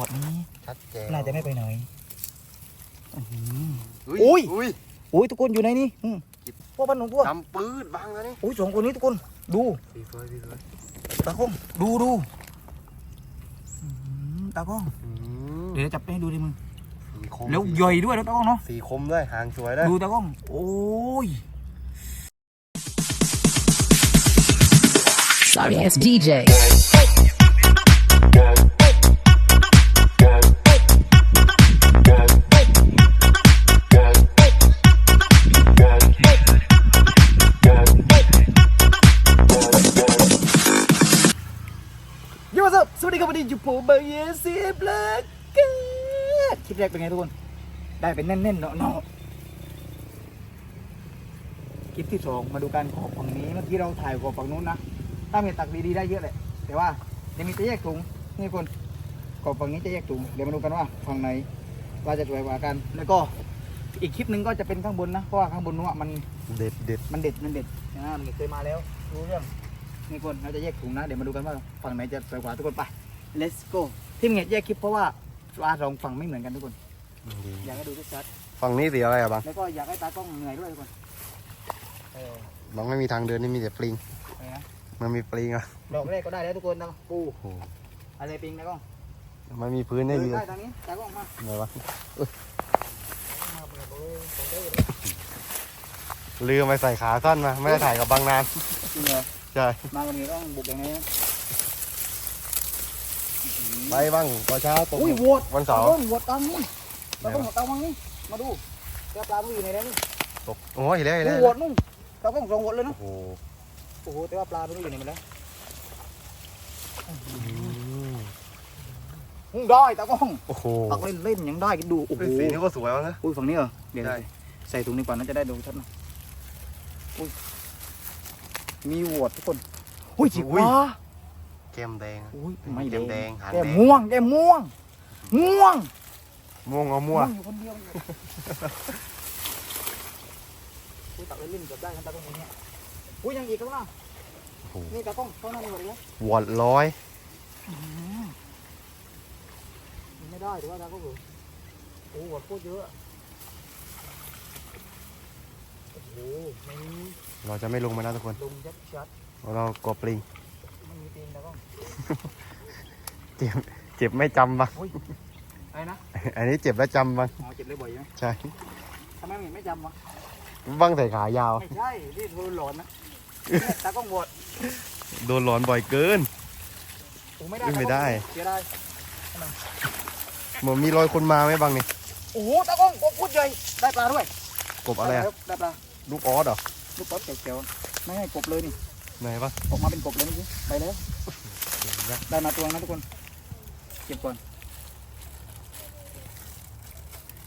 วดนี้ชัดเจนน่าจะไม่ไปไหนอื้อหืออุ้อุ้ยอุ้ยโอ้ยทุกคนอยู่ในนี้อืมพวกพันหนุ่มพวกดำปืดบังแล้วนี่โอ้ยสองคนนี้ทุกคนดูพี่เฟยพี่เฟยตากล้องดูดูอื้อหือตากล้องอืมเดี๋ยวจับให้ดูดิมึงสีคมแล้วใหญ่ด้วยแล้วตากล้องเนาะสีคมด้วยหางสวยด้วยดูตากล้องโอ้ย Sorry ass DJ. วัสสวัสดีครับวันนี้อยู่ผมเบย์เยซีบล็กเกตคลิปแรกเป็นไงทุกคน ได้เป็นแน่นๆเนาะเนาะคลิปที่สองมาดูการขอบฝั่งนี้ เมื่อกี้เราถ่ายขอบฝั่งนู้นนะถ้ามีตักดีๆได้เยอะเลยแต่ว่ายังมีจะแยกถุงนี่คนขอบฝั่งนี้จะแยกถุงเดี๋ยวมาดูกันว่าฝั่งไหนว่าจะสวยกว่ากัน แล้วก็อีกคลิปหนึ่งก็จะเป็นข้างบนนะ เพราะว่าข้างบนนู้นอะมันเด็ดเด็ดมันเด็ดมันเด็ดนะมันเคยมาแล้วรู้เรื่องนี่คนเราจะแยกถุงนะ เดี๋ยวมาดูกันว่าฝั่งไหนจะสวยกว่าทุกคนไป let's go ที่มึงแยกคลิปเพราะว่าปลาสองฝั่งไม่เหมือนกันทุกคนดีอยากให้ดูชัดฝั่งนี้สีอะไรอะบังๆแล้วก็อยากให้ตากล้องเหนื่อยด้วยทุกคนเออบังไม่มีทางเดินนี่มีแต่ปลิงไปนะมันมีปลิงอะดอกแรกก็ได้แล้วทุกคนนะปูโอ้โหอะไรปิงนะกล้องมันมีพื้นได้เดิดีนได้ทางนี้ตากล้องมาไหนวะมาเบื่อเบื่อของเด้อลืมไปใส่ขาสั้นมา ไม่ได้ถ่ายกับบางนานจริงเหรอใช่ มาวันนี้ต้องบุกอย่างนี้นะ ไปบ้างตอนเช้าตกอุ้ยโหวตวันเสาร์ตากล้องโหวตตามนี่ตากล้องโหวตตามวังนี่ มาดูแกปลาไม่อยู่ในนั้นนี่ตกโอ้ยเห็นแล้วเห็นโอ้แล้วโหโหวตนู่นตากล้องสองโหวตเลยนะโอ้โหโอ้โหแต่ว่าปลาไม่รู้อยู่ไหนหมดแล้วอืมมึงได้ตากล้องโอ้โหตักเล่นเล่นยังได้กินดูโอ้โหเฮ้ยสีนี้ก็สวยมั้งนะอุ้ยฝั่งนี้เหรอเดี๋ยวได้ใส่ถุงนี้ก่อนน่าจะได้ดูชัดหนะอุ้ยมีโหวตทุกคนอุ้ยจิกว่า แก้มแดงอะอุ้ยไม่แก้มแดงหางแก้แดมงม่วงแก้มม่วง ม่วง ม่วงเอามั่วอยู่คนเดียวอยู่อุ้ยตักเล่นๆเกือบได้กันตากล้องคนเนี้ยอุ้ยยังอีกข้างหน้าโอ้โหนี่ตากล้องข้างหน้านี่หมดเลยนะวอดร้อยไม่ได้หรือว่าตากล้องเหรอโอ้โหโหวตโคตรเยอะโอ้โหไม่มีเราจะไม่ลงมานะทุกคนลงชัดชัดเพราะเรากลัวปลิง ๆไม่มีตีนตากล้องเจ็บเจ็บไม่จำบ้างอะไรนะอันนี้เจ็บแล้วจำบ้างเจ็บเลยบ่อยใช่ไหมใช่ทำไมมึงไม่จำวะบ้างใส่ขายาว ไม่ใช่ที่เธอหลอนนะตากล้องโหวตโดนหลอนบ่อยเกินโอ้ไม่ได้ไม่ได้เสียดายเหมือนมีรอยคนมาไหมบ้างนี่โอ้โหตากล้องโอ้พูดใหญ่ได้ปลาด้วย กบอะไรอะได้ปลา ลูกออสเหรอ ลูกป๊อปเขียวๆไม่ให้กบเลยนี่ ไหนบ้างออกมาเป็นกบเลยเมื่อกี้ไปแล้วได้มาตัวนะทุกคน เก็บก่อน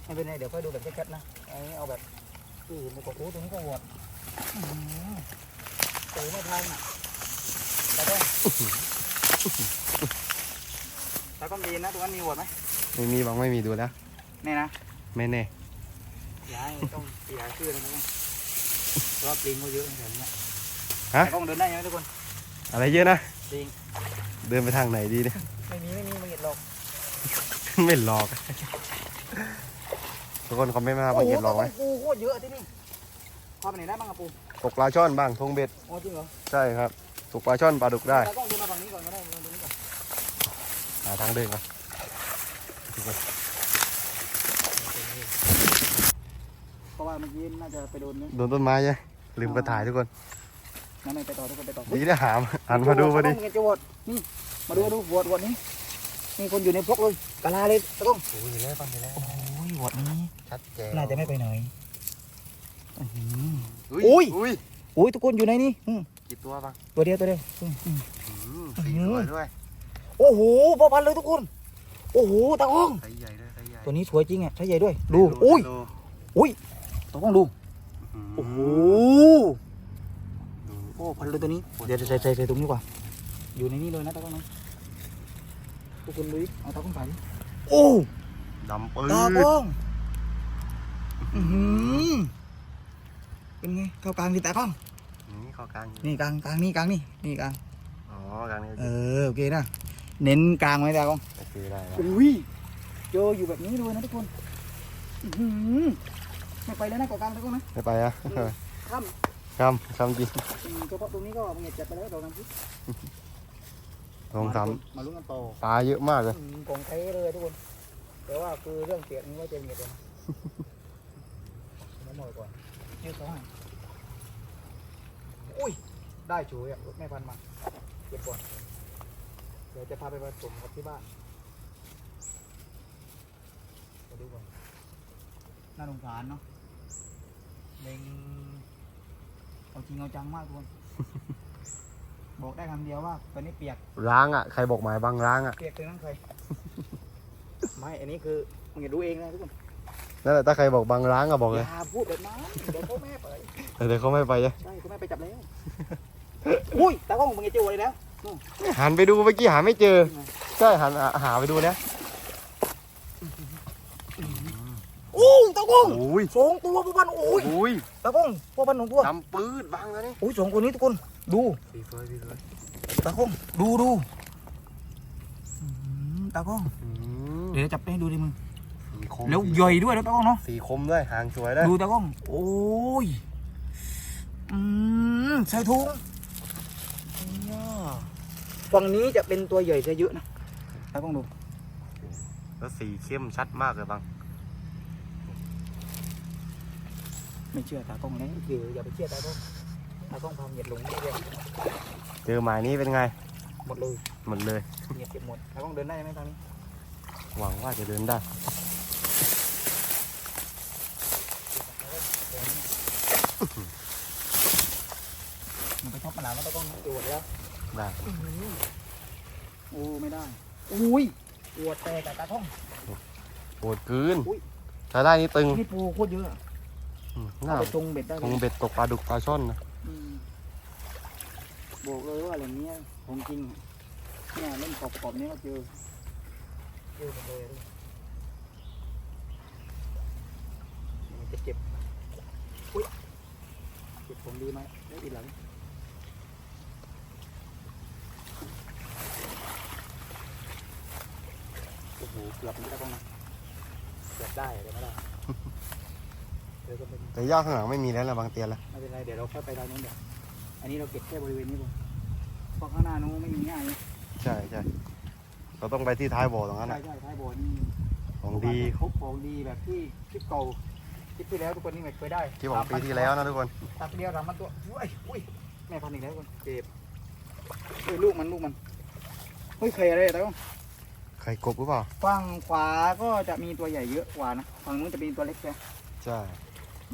ไม่เป็นไรเดี๋ยวค่อยดูแบบชัดๆนะเอาเอาแบบที่เห็นในกบโอ้ตรงนี้ก็โหวตอื้อหือโตไม่ทันอะตากล้องตากล้องดีนะตรงนั้นมีโหวตไหมไม่มีบ้างไม่มีดูแล้วแน่นะไม่แน่อย่าให้ต้องเสียชื่อเลยนะเพราะว่าปลิงก็เยอะในแถวเนี้ย ฮะ แต่กล้องเดินได้ไหมทุกคน อะไรเยอะนะปลิง เดินไปทางไหนดีเนี่ย ไม่มีไม่มีมันเห็นหรอกไม่หลอกทุกคนคอมเมนต์มาบางเกตหลอกไหมโอ้โหปูโคตรเยอะที่นี่พาไปไหนได้บ้างอะปูตกปลาช่อนบ้างทงเบ็ดโอ้จริงเหรอใช่ครับ ตกปลาช่อนปลาดุกได้แต่กล้องเดินมาฝั่งนี้ก่อนก็ได้เดินตรงนี้ก่อนหาทางเดินก่อนเพราะว่าเมื่อกี้น่าจะไปโดนนี้โดนต้นไม้ใช่ลืมกระถ่ายทุกคน นั่นไม่ไปต่อทุกคนไปต่อดีได้หามหันมาดูพอดีตากล้องเห็นจะโหวตนี่มาดูมาดูโหวตโหวตนี้มีคนอยู่ในพวกเลยกะลาเลยตะกล้องโอ้ยแล้วฟังไปแล้วโอ้ยโหวตนี้ชัดเจนน่าจะไม่ไปไหนอื้อหืออุ้อุ้ยอุ้ยโอ้ยทุกคนอยู่ในนี้อืมกี่ตัวบ้างตัวเดียวตัวเดียวอืมอืมอืมสีสวยด้วยโอ้โหพอพันเลยทุกคนโอ้โหตะกล้องไซส์ใหญ่ด้วยไซส์ใหญ่ตัวนี้สวยจริงอะใช้ใหญ่ด้วย ดูอุ้ยอุ้ยตะกล้องดูโอ้โหโอ้พันเลยตัวนี้ เดี๋ยวจะใส่ใส่ใส่ตรงนี้กว่า อยู่ในนี้เลยนะตะกล้องนะทุกคนดูดิเอาตะกล้องไปดิโอ้ดำปื้ตากล้องอือหือเป็นไงเข้ากลางดิตากล้องนี่เข้ากลางอยู่นี่กลางกลางนี่กลางนี่นี่กลางอ๋อกลางนี่เออโอเคนะเน้นกลางไว้ตากล้องโอเคได้แล้วอุ้ยเจออยู่แบบนี้เลยนะทุกคนอื้อหือไม่ไปแล้วนะเกาะกลางตากล้องนะไม่ไปอะข้าม คำคำจริงอืมเฉพาะตรงนี้ก็เงียบจัดไปแล้วดอกน้ำพริกลองทมาลุ้นกันต่อำปลาเยอะมากเลย อืมของไทยเลยทุกคน แต่ว่าคือเรื่องเปียกนี้ว่าจะเงียบเลยนะ น้ำหมดก่อนยืดเขาให้อุ้ย ได้ช่วยอะรถแม่พันธุ์มา เก็บก่อน เดี๋ยวจะพาไปผสมกับที่บ้านไปดูก่อนน่าสงสารเนาะเล็ง เอาจริงเอาจังมากทุกคนบอกได้คำเดียวว่าตอนนี้เปียกล้างอะ ใครบอกหมายบางล้างอะ เปียกถึงนั่งใครไม่ อันนี้คือมึงอย่าดูเองนะทุกคนนั่นแหละถ้าใครบอกบางล้างอะบอกอเลย ย่าพูดแบบนั้นเดี๋ยวเขาแม่ไป แต่เดี๋ยวเขาไม่ไปอะใช่เขาแม่ไปจับแล้ว อุ้ยตากล้องมึงจะเจออะไรแล้วหันไปดูเมื่อกี้หาไม่เจอ ใช่หันหาหาไปดูนะ โอ้ตากล้องโอ้ย สองตัวพวกมันโอ้ยโอ้ยตากล้องพวกมันของพวกดำปืดบางแล้วนี่โอ้ยสองตัวนี้ทุกคน ดูสีเฟยสีเฟยตากล้องดูดูอืมตากล้องอืมเดี๋ยวจับให้ดูดิมึงสีคมแล้วใหญ่ด้วยแล้วตากล้องเนาะสีคมด้วยหางสวยด้วยดูตากล้อง โอ้ยอืมใส่ถุงเนี่ยฝั่งนี้จะเป็นตัวใหญ่ซะเยอะนะตากล้องดู แล้วสีเข้มชัดมากเลยบาง ไม่เชื่อตากล้องเลยคืออย่าไปเชื่อตากล้องตากล้องพาเหยียดลงนี่เลยเจอหมายนี้เป็นไง หมดเลยหมดเลย เหยียดเก็บหมดตากล้องเดินได้ไหมตอนนี้ หวังว่าจะเดินได้ มันไปชอบปลาแล้วตากล้องปวดแล้วได้โอ้ไม่ได้อุ้ยปวดแต่แต่ตากล้องปวดกืน อุ๊ย ถ้าได้นี่ตึง นี่ปูโคตรเยอะอะ อืมเอาน่าไปตรงเบ็ดได้คเลงยเบ็ดตกปลาดุกปลาช่อนนะอืมบอกเลยว่าอะไรเงี้ยของจริงเนี่ยเล่นขอบขอบๆนี้ก็เจอเจอหมดเลยอะมันจะเจ็บอุ้ยเจ็บผมดีไหมได้อีกหลังโอ้โหเกือบไม่ได้บ้างนะเกือบได้แต่ไม่ได้ เดี๋ยวก็เป็นแต่ย่าข้างหลังไม่มีแล้วละบางเตียนละไม่เป็นไรเดี๋ยวเราค่อยไปทางนู้นเดี๋ยวอันนี้เราเก็บแค่บริเวณนี้ก่อนเพราะข้างหน้านู้นไม่มีง่ายนะใช่ใช่เราต้องไปที่ท้ายบ่อตรงนั้นใช่นะใช่ท้ายบ่อนี่ของดีครบของดีแบบที่คลิปเก่าคลิปที่แล้วทุกคนนี่ไม่เคยได้ที่ของปีที่แล้วนะทุกคนตักเดียวทำมันตัวอุ้ยอุ้ยแม่พันธุ์อีกแล้วทุกคนเก็บเฮ้ยลูกมันลูกมันเฮ้ยใครอะไรแต่ก็ไข่กบหรือเปล่าฝั่งขวาก็จะมีตัวใหญ่เยอะกว่านะฝั่งนู้นจะมีตัวเล็กแค่ใช่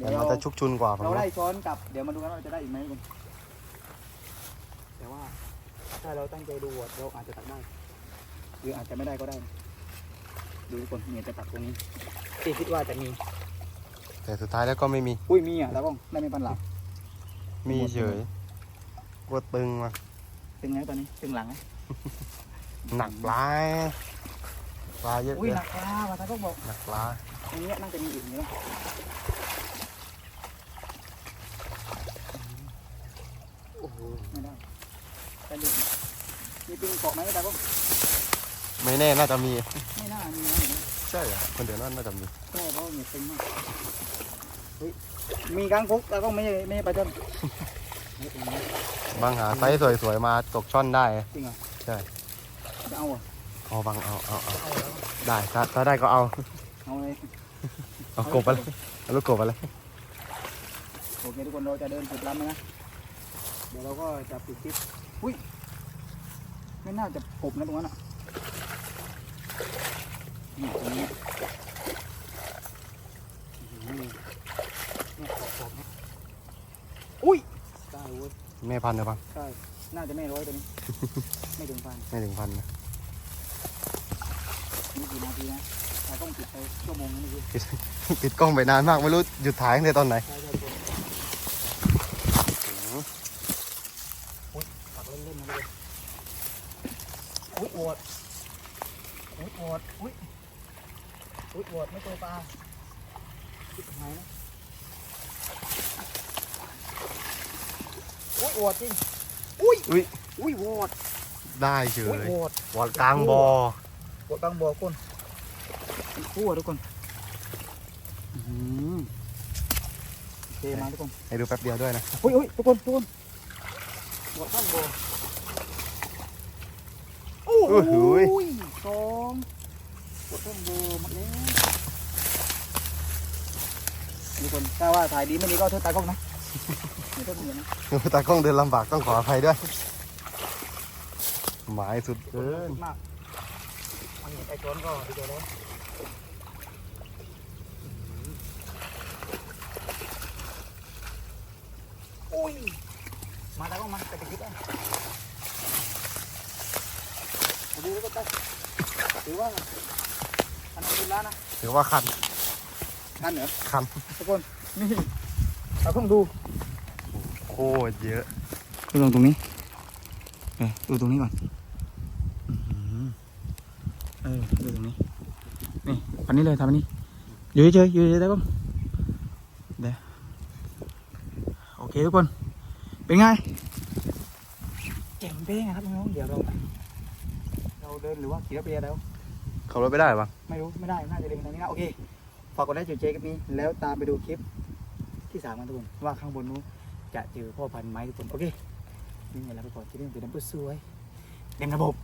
เดี๋แต่ยวมันเราจะชุกชุนกว่าฝั่งเรานู้นได้ช้อนกลับเดี๋ยวมาดูกันว่าเราจะได้อีกไหมทุกคนแต่ว่าถ้าเราตั้งใจดูอะเราอาจจะตักได้ หรืออาจจะไม่ได้ก็ได้นะดูทุกคนเนี่ยจะตักตรงนี้ที่คิดว่าจะมี แต่สุดท้ายแล้วก็ไม่มี อุ้ยมีอะแล้วก็ได้ไม่ปันหลังมีเฉยกลัวตึงมาตึงไงตอนนี้ตึงหลังไหมหนักปลายปลาเยอะอุ้ยเลยหนักปลาว่ะท่านก็บอกหนักปลาตรงนี้น่าจะมีอีกเนาะ โอ้โหไม่ได้แต่ดูมีปิงเกาะไหมแต่ก็ไม่แน่น่าจะมี ไม่น่ามีนะ ใช่เหรอคนเดียวนั่นน่าจะมีใช่เพราะว่ามีตึงมากเฮ้ยมีกลางคุกแต่ก็ไม่ไม่ปลาช่อนบางหาไซส์สวยๆมาตกช่อนได้ จริงเหรอใช่ จะเอาเหรอเอาบางเอาเอาเอาได้ถ้าถ้าได้ก็เอาเอาเลยเอากบไปเลยเอาลูกกบไปเลยโอเคทุกคนเราจะเดินสุดลำแล้วนะ เดี๋ยวเราก็จะปิดคลิปอุ้ย ไม่น่าจะกบนะตรงนั้นอะเนี่ยตรงนี้อื้อหือเนี่ยขอบขอบๆนะอุ้ยได้เว้ยแม่พันธุ์นะพังใช่น่าจะไม่ร้อยตัวนี้ ไม่ถึงพันไม่ถึงพันนะนี่กี่นาทีนะเราต้องปิดไปชั่วโมงนึงนี่คือ ปิดกล้องไปนานมากไม่รู้หยุดถ่ายตั้งแต่ตอนไหน ใช่ใช่คนอุ้ยปักเล่นๆมาเลย อุ้ยโอดอุ้ยโอดอุ้ยอุ้ยโอดไม่เจอปลาคิดทำไมนะอุ้ยโอดจริงอุ้ยอุ้ยอุ้ยโอดได้เฉโอ้ยยโหดวอดกลางบ่อโหดตั้งบ่อคนคู่อะทุกคนอื้อหือโอเคมาทุกคน ให้ดูแป๊บเดียวด้วยนะเฮ้ยเฮ้ยทุกคนทุกคนโหดตั้งบ่อ โอ้โหสองโหดตั้งบ่อหมดแล้วทุกคนถ้าว่าถ่ายดีไม่ดีก็โทษตากล้องนะไม่โทษเมียนะตากล้องเดินลำบากต้องขออภัยด้วย หมายสุดเกินมากอันนี้ไอ้โจนก็ดีแล้วอุ้ยมาแล้วก็มาไปติดคิดอะ ดูแล้วก็ตัดถือว่าอันนั้นดูแล้วนะถือว่าคันนั่นเหรอคันทุกคนนี่เราต้องดูโคตรเยอะดูลงตรงนี้เออดูตรงนี้ก่อนอื้อหือเออดูตรงนี้นี่อันนี้เลยทำอันนี้อยู่เฉยๆอยู่เฉยๆได้ป่ะเดี๋ยวโอเคทุกคนเป็นไงเจ๋งเป้งอะครับน้องๆเดี๋ยวเรา เราเดินหรือว่าขี่รถไปแล้ว ขับรถไปได้ปะไม่รู้ไม่ได้ น่าจะเดินทางนี้นะโอเค ฝากกดไลค์กดแชร์คลิปนี้ แล้วตามไปดูคลิปที่สามกันทุกคน ว่าข้างบนนู้นจะเจอพ่อพันธุ์ไหมทุกคน โอเคนี่ไงแล้วไปก่อนที่นี่เป็นน้ำพุสวยเต็มระบบ